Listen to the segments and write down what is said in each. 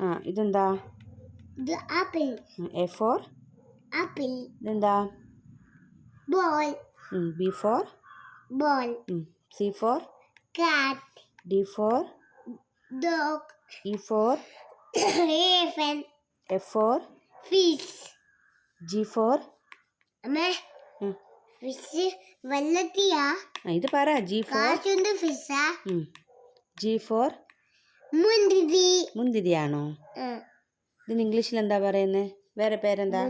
ആ ഇതെന്താ? ഇത് ആപ്പിൾ. A for? ആപ്പിൾ. ഇതെന്താ? Ball. B for? Ball. C for? Cat. D for? E for? F for? G for? Fish വെള്ളത്തിയാ. ഇത് പറ G four? G four? മുന്തിരി. മുന്തിരിയാണോ? ഇതിന് ഇംഗ്ലീഷിൽ എന്താ പറയുന്നത് വേറെ പേരെന്താ?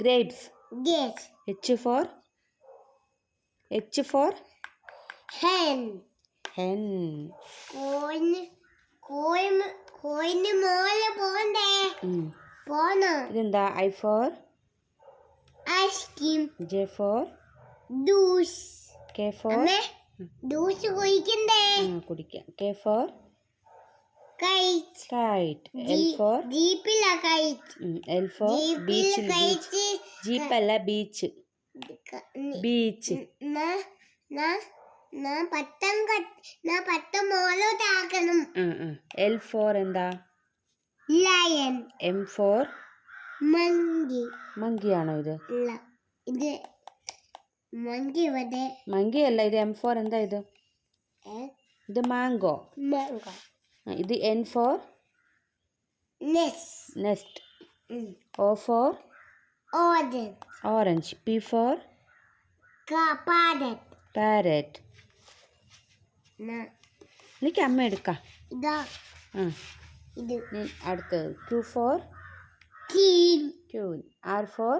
Grapes. H for H for hen hen coin coin coin മോളെ പോണ്ടേ? പോണോ? ഇതെന്താ? I for ice cream J for juice K for അമ്മേ കുടിക്കണ്ടേ കുടിക്കാം. കെ ഫോർ ജീപ്പല്ല ബീച്ച് ബീച്ച് മങ്കിയാണോ ഇത് എം ഫോർ എന്താ ഇത്? ഇത് മാംഗോ മാങ്കോ. ഇത് N for nest nest O for orange P for parrot എനിക്ക് അമ്മ എടുക്കാം. ഇതാ. ഇത്. അടുത്തത്. Q for queen R for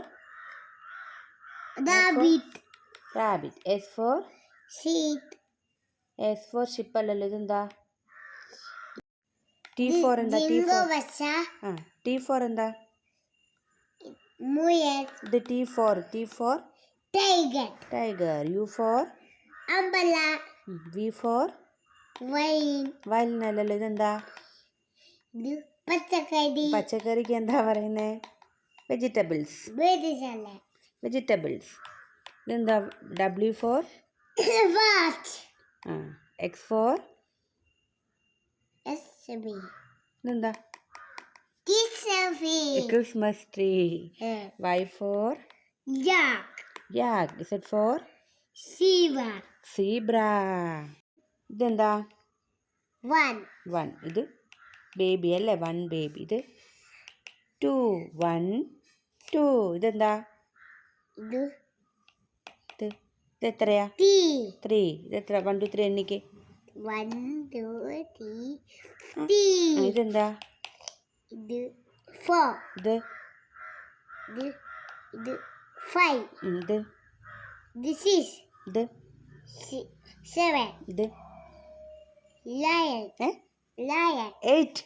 rabbit rabbit S for seat S for ship അല്ലല്ലോ ഇതെന്താ? ടി ഫോർ എന്താ? ടി ഫോർ ആ ടി ഫോർ എന്താ? ഇത് T for T for tiger tiger U for umbrella. V for വയലിനല്ലല്ലോ ഇതെന്താ? പച്ചക്കറി. പച്ചക്കറിക്ക് എന്താ പറയുന്നത് വെജിറ്റബിൾസ് വെജിറ്റബിൾ വെജിറ്റബിൾസ് ഇതെന്താ ഡബ്ല്യു ഫോർ ആ എക്സ് ഫോർ ഇതെന്താ Christmas tree Y for yak Z for Shiva zebra ഇതെന്താ വൺ വൺ ഇത് ബേബി അല്ലേ? വൺ ബേബി ഇത് ടു വൺ ടു ഇതെന്താ ഇത് ഇത് ഇത് എത്രയാ? ടി ത്രീ ഇത് എത്ര വൺ ടു ത്രീ എണ്ണിക്ക്. ഇതെന്താ? ഇത് ഇത്? ഇത് ഫൈവ് ഇത്? ഇത് സിക്സ് ഇത്? സെവൻ ഇത്? ലയൺ ലയൺ എയ്റ്റ്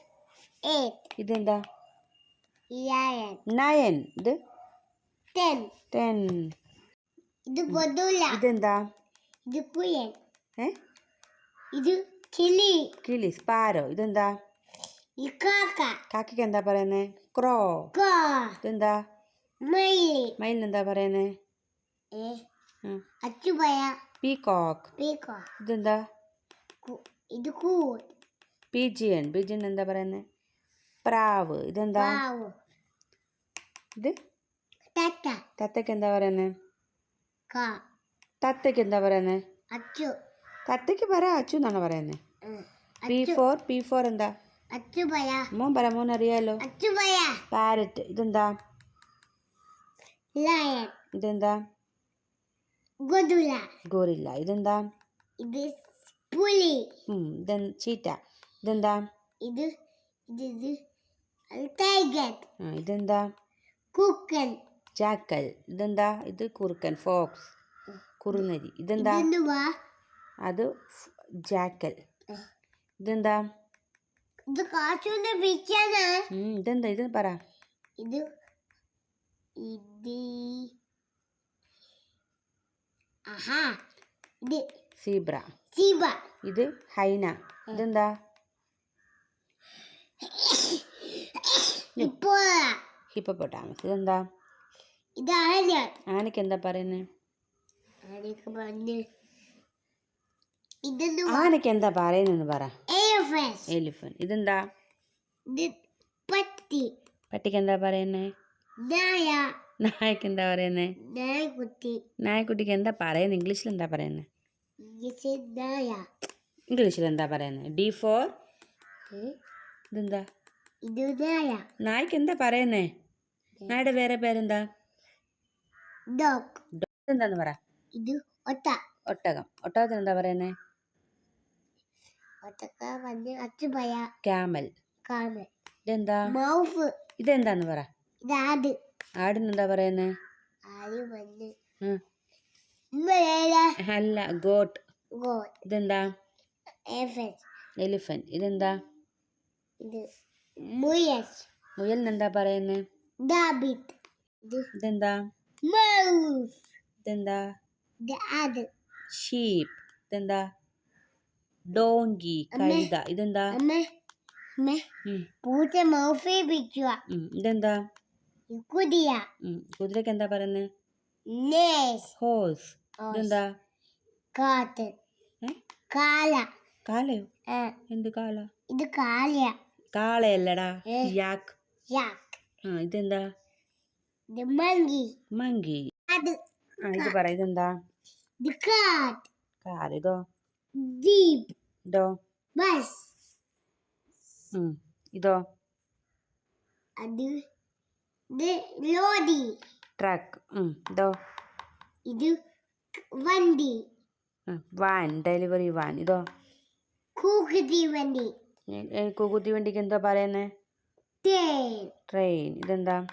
എയ്റ്റ് ഇതെന്താ? ലയൺ നയൻ ഇത്? ടെൻ ടെൻ ഇത് കൊതുല ഇതെന്താ? ഇത് ഏ? ഇത് കിളി. കിളി സ്പാരോ. ഇതെന്താ? ഈ കാക്ക. കാക്കയ്ക്ക് എന്താ പറയുന്നേ? ക്രോ. കാ ഇതെന്താ? മയിൽ. എന്താ പറയുന്നേ? ഏ? അച്ചുപയ. പീകോക്ക്. പീക്കോ ഇതെന്താ? ഇത് കൂട് പീജിയൻ. പീജിയൻ എന്താ പറയുന്നത് പ്രാവ്. ഇതെന്താ? ഇത്? തത്ത. തത്തയ്ക്ക് എന്താ പറയുന്നത് കാ തത്തയ്ക്ക് എന്താ പറയുന്നത് അച്ചു. തത്തയ്ക്ക് പറ അച്ചു എന്നാണ് പറയുന്നത് പി ഫോർ പി ഫോർ എന്താ? അച്ചുപയ മോൻ പറ മോൻ അറിയാലോ. അച്ചുപയ പാരറ്റ് ഇതെന്താ? ലയൺ ഇതെന്താ? ഗൊതുല ഗോറില്ല ഇതെന്താ? ഇത് പുലി. ഉം, ഇതെ ചീറ്റ. ഇതെന്താ? ഇത് ഇത് ഇത് ടൈഗർ ഇതെന്താ? കുക്കൻ ജാക്കൽ ഇതെന്താ? ഇത് കുറുക്കൻ ഫോക്സ് കുറുനരി. ഇതെന്താ? അത് ജാക്കൽ. ഇതെന്താ? ഇത് ഇതെന്താ? ഇത് പറ. ഇത് സീബ്ര. ഇത് ഹൈന. ഇതെന്താ? Hippo hippopotamus. ഇതെന്താ? ഇതാണ് ആനയ്ക്ക് എന്താ പറയുന്നത് ആനക്ക് പറഞ്ഞ് ഇതൊന്ന് ആനയ്ക്ക് എന്താ പറയുന്നെന്ന് പറ. എലിഫന്റ് എലിഫന്റ് ഇതെന്താ? ഇത് പട്ടി. പട്ടിക്ക് എന്താ പറയുന്നേ? നായ. നായക്ക് എന്താ പറയുന്നേ? നായക്കുട്ടി. നായക്കുട്ടിക്ക് എന്താ പറയുന്നത് ഇംഗ്ലീഷിൽ എന്താ പറയുന്നത് ഇംഗ്ലീഷിൽ നായ. ഇംഗ്ലീഷിൽ എന്താ പറയുന്നത് ഡി ഫോർ ഇതെന്താ? ഇത് നായ. നായ്ക്ക് എന്താ പറയുന്നേ? നായുടെ വേറെ പേരെന്താ? Dog Dog. എന്താന്ന് പറ? ഇത് ഒട്ട ഒട്ടകം. ഒട്ടകത്തിന് എന്താ പറയുന്നേ? ക്യാമൽ ഇതെന്താ? മൗഫ് ഇതെന്താന്ന് പറ? ആട്. ആടിന് എന്താ പറയുന്നേ? അല്ല ഗോട്ട് ഇതെന്താ? എലിഫന്റ് ഇതെന്താ? മുയൽ. മുയലിന് എന്താ പറയുന്നേ ഇതെന്താ? മൗഫ് ഇതെന്താ? ഇത് ആട് ഷീപ്പ് ഇതെന്താ? ഡോങ്കി കഴുത. ഇതെന്താ? പൂച്ച മൗഫി പിക്കുക. ഇതെന്താ? കുതിയ ഉം. കുതിരക്ക് എന്താ പറയുന്നേ? നേസ് ഹോഴ്സ് ഇതെന്താ? കാത്ത് കാല കാലയോ എന്ത് കാല ഇത് കാലയ കാളയല്ലടാ. യാക്ക് യാക്ക് ആ. ഇതെന്താ? അത് ആ ഇത് പറ ഇതെന്താ? കാർ ഇതോ? ഇതോ? ഉം. ഇതോ? ട്രക്ക് ഇതോ ഇത്? വണ്ടി. വാൻ ഡെലിവറി വാൻ ഇതോ? കൂക്കുതി വണ്ടി. ഏ- വണ്ടിക്ക് എന്താ പറയുന്നേ? തേൻ ട്രെയിൻ ഇതെന്താ?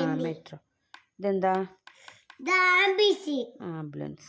വണ്ടി മെട്രോ ഇതെന്താ? ആംബുലൻസ്.